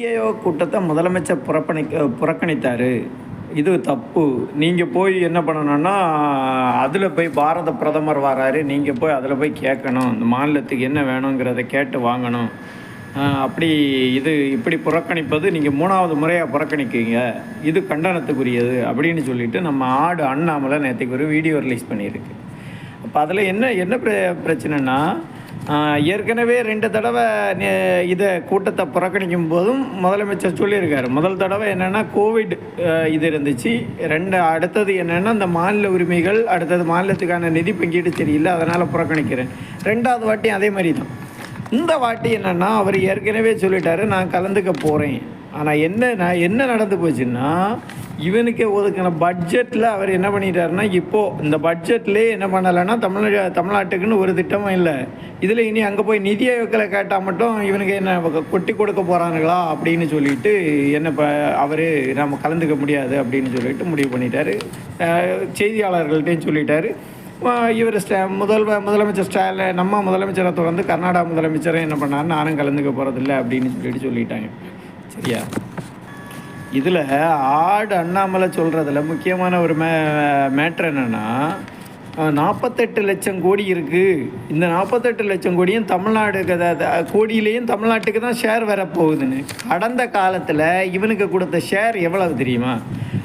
CAO கூட்டத்தை முதலமைச்சர் புறக்கணிக்க புறக்கணித்தார். இது தப்பு. நீங்கள் போய் என்ன பண்ணணும்னா அதில் போய் பாரத பிரதமர் வராரு. நீங்கள் போய் அதில் போய் கேட்கணும். இந்த மாநிலத்துக்கு என்ன வேணுங்கிறத கேட்டு வாங்கணும். அப்படி இது இப்படி புறக்கணிப்பது நீங்கள் மூணாவது முறையாக புறக்கணிக்கிறீங்க. இது கண்டனத்துக்குரியது அப்படின்னு சொல்லிட்டு நம்ம ஆடு அண்ணாமலை நேற்றுக்கு ஒரு வீடியோ ரிலீஸ் பண்ணியிருக்கு. அப்போ அதில் என்ன என்ன பிர பிரச்சனைனா ஏற்கனவே ரெண்டு தடவை இதை கூட்டத்தை புறக்கணிக்கும் போதும் முதலமைச்சர் சொல்லியிருக்காரு. முதல் தடவை என்னென்னா கோவிட் இது இருந்துச்சு. ரெண்டு அடுத்தது என்னென்னா இந்த மாநில உரிமைகள் அடுத்தது மாநிலத்துக்கான நிதி பங்கீடு சரியில்லை அதனால் புறக்கணிக்கிறேன். ரெண்டாவது வாட்டி அதே மாதிரி தான். இந்த வாட்டி என்னென்னா அவர் ஏற்கனவே சொல்லிட்டாரு நான் கலந்துக்க போகிறேன் ஆனால் என்ன நான் என்ன நடந்து போச்சுன்னா இவனுக்கு ஒதுக்கின பட்ஜெட்டில் அவர் என்ன பண்ணிட்டாருன்னா இப்போது இந்த பட்ஜெட்லேயே என்ன பண்ணலைன்னா தமிழ் தமிழ்நாட்டுக்குன்னு ஒரு திட்டமும் இல்லை. இதில் இனி அங்கே போய் நிதி ஆயோக்கில் கேட்டால் மட்டும் இவனுக்கு என்ன கொட்டி கொடுக்க போகிறானுங்களா அப்படின்னு சொல்லிட்டு என்ன இப்போ அவர் நம்ம கலந்துக்க முடியாது அப்படின்னு சொல்லிட்டு முடிவு பண்ணிட்டாரு. செய்தியாளர்கள்ட்டையும் சொல்லிட்டாரு. இவர் ஸ்டா முதல்வர் முதலமைச்சர் ஸ்டாலின் நம்ம முதலமைச்சரை தொடர்ந்து கர்நாடகா முதலமைச்சரை என்ன பண்ணாரு நானும் கலந்துக்க போகிறதில்ல அப்படின்னு சொல்லிட்டு சொல்லிட்டாங்க. சரியா? இதில் ஆடு அண்ணாமலை சொல்கிறதுல முக்கியமான ஒரு மே மேட்ரு என்னென்னா நாற்பத்தெட்டு லட்சம் கோடி இருக்குது இந்த நாற்பத்தெட்டு லட்சம் கோடியும் தமிழ்நாடு கோடியிலையும் தமிழ்நாட்டுக்கு தான் ஷேர் வரப்போகுதுன்னு. கடந்த காலத்தில் இவனுக்கு கொடுத்த ஷேர் எவ்வளவு தெரியுமா?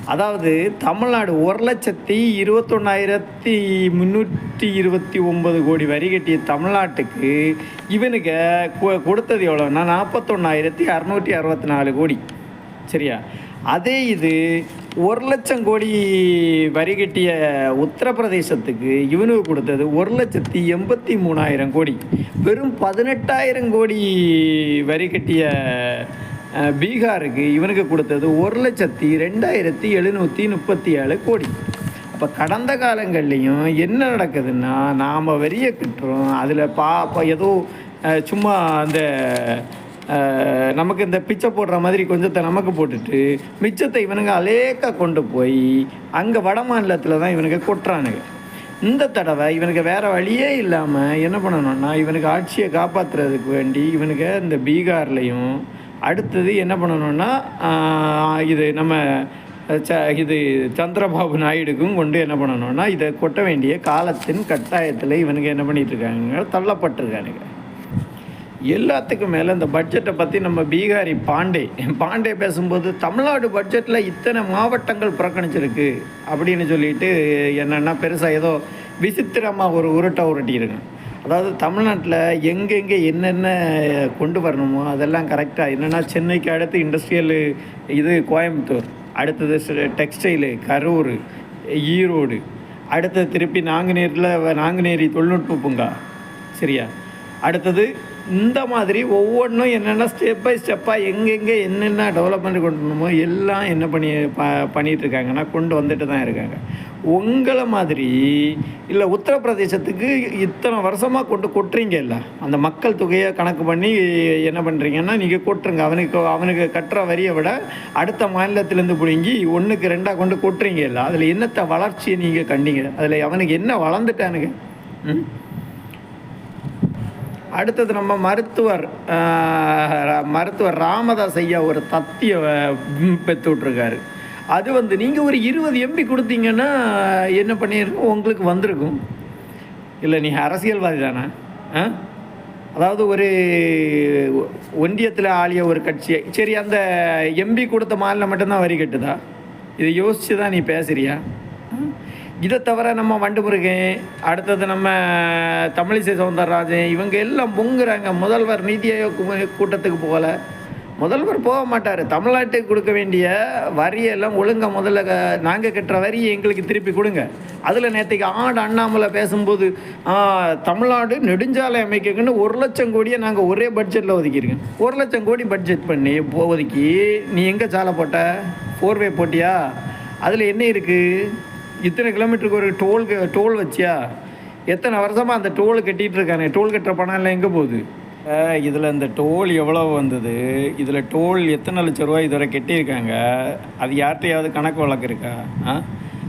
அதாவது தமிழ்நாடு ஒரு லட்சத்தி இருபத்தொன்னாயிரத்தி முந்நூற்றி இருபத்தி ஒம்பது கோடி வரி கட்டிய தமிழ்நாட்டுக்கு இவனுக்கு கொ- கொடுத்தது எவ்வளோன்னா நாற்பத்தொன்னாயிரத்தி அறநூற்றி அறுபத்தி நாலு கோடி. சரியா? அதே இது ஒரு லட்சம் கோடி வரி கட்டிய உத்தரப்பிரதேசத்துக்கு இவனுக்கு கொடுத்தது ஒரு லட்சத்தி எண்பத்தி மூணாயிரம் கோடி. வெறும் பதினெட்டாயிரம் கோடி வரி கட்டிய பீகாருக்கு இவனுக்கு கொடுத்தது ஒரு லட்சத்தி ரெண்டாயிரத்தி எழுநூற்றி முப்பத்தி ஏழு கோடி. அப்போ கடந்த காலங்கள்லேயும் என்ன நடக்குதுன்னா நாம் வரியை கட்டுறோம். அதில் பா ஏதோ சும்மா அந்த நமக்கு இந்த பிச்சை போடுற மாதிரி கொஞ்சத்தை நமக்கு போட்டுட்டு மிச்சத்தை இவனுங்க அலேக்க கொண்டு போய் அங்கே வட மாநிலத்தில் தான் இவனுங்க கொட்டுறானுங்க. இந்த தடவை இவனுக்கு வேறு வழியே இல்லாமல் என்ன பண்ணணும்னா இவனுக்கு ஆட்சியை காப்பாற்றுறதுக்கு வேண்டி இவனுக்கு இந்த பீகார்லேயும் அடுத்தது என்ன பண்ணணும்னா இது நம்ம ச இது சந்திரபாபு நாயுடுக்கும் கொண்டு என்ன பண்ணணும்னா இதை கொட்ட வேண்டிய காலத்தின் கட்டாயத்தில் இவனுக்கு என்ன பண்ணிகிட்ருக்காங்க இருக்காங்க தள்ளப்பட்டிருக்கானுங்க. எல்லாத்துக்கும் மேலே இந்த பட்ஜெட்டை பற்றி நம்ம பீகாரி பாண்டே. பாண்டே பேசும்போது தமிழ்நாடு பட்ஜெட்டில் இத்தனை மாவட்டங்கள் புறக்கணிச்சிருக்கு அப்படின்னு சொல்லிட்டு என்னென்னா பெருசாக ஏதோ விசித்திரமாக ஒரு உருட்டை உருட்டியிருக்கேன் அதாவது தமிழ்நாட்டில் எங்கெங்கே என்னென்ன கொண்டு வரணுமோ அதெல்லாம் கரெக்டாக என்னென்னா சென்னைக்கு அடுத்து இண்டஸ்ட்ரியல் இது கோயம்புத்தூர் அடுத்தது டெக்ஸ்டைலு கரூர் ஈரோடு அடுத்தது திருப்பி நாங்குநேரில் நாங்குநேரி தொழில்நுட்ப பூங்கா சரியா? அடுத்தது இந்த மாதிரி ஒவ்வொன்றும் என்னென்ன ஸ்டெப் பை ஸ்டெப்பாக எங்கெங்கே என்னென்ன டெவலப்மெண்ட் கொண்டு வரணுமோ எல்லாம் என்ன பண்ணி ப பண்ணிகிட்ருக்காங்கன்னா கொண்டு வந்துட்டு தான் இருக்காங்க. உங்களை மாதிரி இல்லை உத்தரப்பிரதேசத்துக்கு இத்தனை வருஷமாக கொண்டு கொட்டுறீங்க இல்லை? அந்த மக்கள் தொகையை கணக்கு பண்ணி என்ன பண்ணுறீங்கன்னா நீங்கள் கொட்டுருங்க. அவனுக்கு அவனுக்கு கட்டுற வரியை விட அடுத்த மாநிலத்திலேருந்து பிடுங்கி ஒன்றுக்கு ரெண்டாக கொண்டு கொட்டுறீங்க இல்லை? அதில் என்னத்தை வளர்ச்சியை நீங்கள் கண்டீங்க? அதில் அவனுக்கு என்ன வளர்ந்துட்டானுங்க? ம்? அடுத்தது நம்ம மருத்துவர் மருத்துவர் ராமதாஸ் ஐயா ஒரு தத்திய பெற்று விட்ருக்காரு அது வந்து நீங்கள் ஒரு இருபது எம்பி கொடுத்தீங்கன்னா என்ன பண்ணியிருக்கோம் உங்களுக்கு வந்திருக்கும். இல்லை நீ அரசியல்வாதி தானே? ஆ? அதாவது ஒரு ஒன்றியத்தில் ஆளிய ஒரு கட்சி சரி அந்த எம்பி கொடுத்த மாநிலம் மட்டும்தான் வரி கட்டுதா? இதை யோசிச்சு தான் நீ பேசுறியா? இதை தவிர நம்ம வண்டு முருகன் அடுத்தது நம்ம தமிழிசை சவுந்தரராஜன் இவங்க எல்லாம் பொங்குறாங்க. முதல்வர் நீதி ஆயோக் கூட்டத்துக்கு போகல. முதல்வர் போக மாட்டார். தமிழ்நாட்டுக்கு கொடுக்க வேண்டிய வரியெல்லாம் ஒழுங்காக முதல்ல நாங்கள் கட்டுற வரியை எங்களுக்கு திருப்பி கொடுங்க. அதில் நேற்றுக்கு ஆடு அண்ணாமலை பேசும்போது தமிழ்நாடு நெடுஞ்சாலை அமைக்கக்குன்னு ஒரு லட்சம் கோடியை நாங்கள் ஒரே பட்ஜெட்டில் ஒதுக்கியிருக்கோம். ஒரு லட்சம் கோடி பட்ஜெட் பண்ணி ஒதுக்கி நீ எங்கே சாலை போட்ட? ஃபோர்வே போட்டியா? அதில் என்ன இருக்குது இத்தனை கிலோமீட்டருக்கு ஒரு டோல் டோல் வச்சியா? எத்தனை வருஷமாக அந்த டோல் கட்டிகிட்டு இருக்கானே டோல் கட்டுற பணம் எல்லாம் எங்கே போகுது? இதில் இந்த டோல் எவ்வளோ வந்தது? இதில் டோல் எத்தனை லட்ச ரூபாய் இதுவரை கட்டியிருக்காங்க? அது யார்கிட்டையாவது கணக்கு வழக்கு இருக்கா ஆ?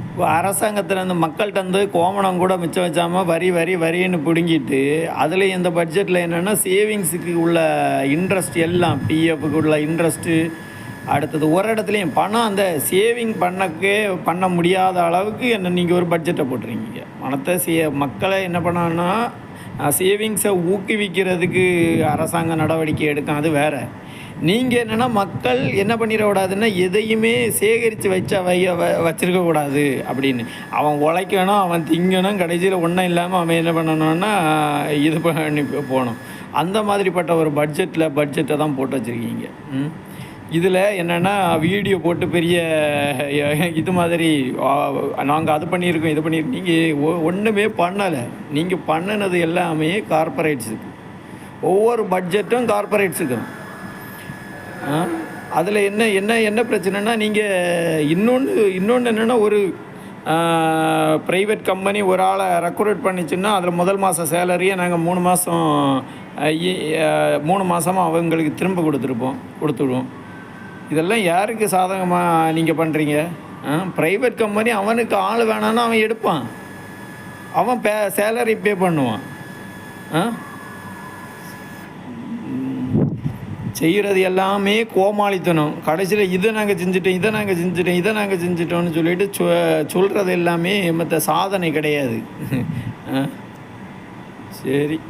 இப்போ அரசாங்கத்திலேருந்து மக்கள்கிட்ட வந்து கோமணம் கூட மிச்சம் வச்சாமல் வரி வரி வரின்னு பிடுங்கிட்டு அதில் இந்த பட்ஜெட்டில் என்னென்னா சேவிங்ஸுக்கு உள்ள இன்ட்ரெஸ்ட் எல்லாம் பிஎஃப்க்கு உள்ள இன்ட்ரெஸ்ட்டு அடுத்தது ஒரு இடத்துலையும் பணம் அந்த சேவிங் பண்ணக்கே பண்ண முடியாத அளவுக்கு என்ன நீங்கள் ஒரு பட்ஜெட்டை போட்டுருக்கீங்க. பணத்தை சே மக்களை என்ன பண்ணான்னா சேவிங்ஸை ஊக்குவிக்கிறதுக்கு அரசாங்க நடவடிக்கை எடுக்கும் அது வேறு. நீங்கள் என்னென்னா மக்கள் என்ன பண்ணிடக்கூடாதுன்னா எதையுமே சேகரித்து வச்ச வைய வ- வச்சுருக்கக்கூடாது அப்படின்னு. அவன் உழைக்கணும் அவன் திங்கணும் கடைசியில் ஒன்றும் இல்லாமல் அவன் என்ன பண்ணணும்னா இது பண்ணி போகணும். அந்த மாதிரிப்பட்ட ஒரு பட்ஜெட்டில் பட்ஜெட்டை தான் போட்டு வச்சுருக்கீங்க. ம்? இதில் என்னென்னா வீடியோ போட்டு பெரிய இது மாதிரி நாங்கள் அது பண்ணியிருக்கோம் இது பண்ணியிருக்கோம். நீங்கள் ஒன்றுமே பண்ணலை. நீங்கள் பண்ணினது எல்லாமே கார்ப்பரேட்ஸுக்கு ஒவ்வொரு பட்ஜெட்டும் கார்பரேட்ஸுக்கு அதில் என்ன என்ன என்ன பிரச்சனைனா நீங்கள் இன்னொன்று இன்னொன்று என்னென்னா ஒரு ப்ரைவேட் கம்பெனி ஒரு ஆளை ரெக்ரூட் பண்ணிச்சுன்னா அதில் முதல் மாத சேலரியை நாங்கள் மூணு மாதம் மூணு மாதமாக அவங்களுக்கு திரும்ப கொடுத்துருப்போம் கொடுத்துடுவோம். இதெல்லாம் யாருக்கு சாதகமாக நீங்கள் பண்ணுறீங்க ப்ரைவேட் கம்பெனி அவனுக்கு ஆள் வேணான்னு அவன் எடுப்பான். அவன் பே சேலரி பே பண்ணுவான். ஆ? செய்கிறது எல்லாமே கோமாளித்தனம். கடைசியில் இதை நாங்கள் செஞ்சுட்டோம் இதை நாங்கள் செஞ்சுட்டோம் இதை நாங்கள் செஞ்சுட்டோம்னு சொல்லிட்டு சொ சொல்கிறது எல்லாமே மற்ற சாதனை கிடையாது. ஆ? சரி.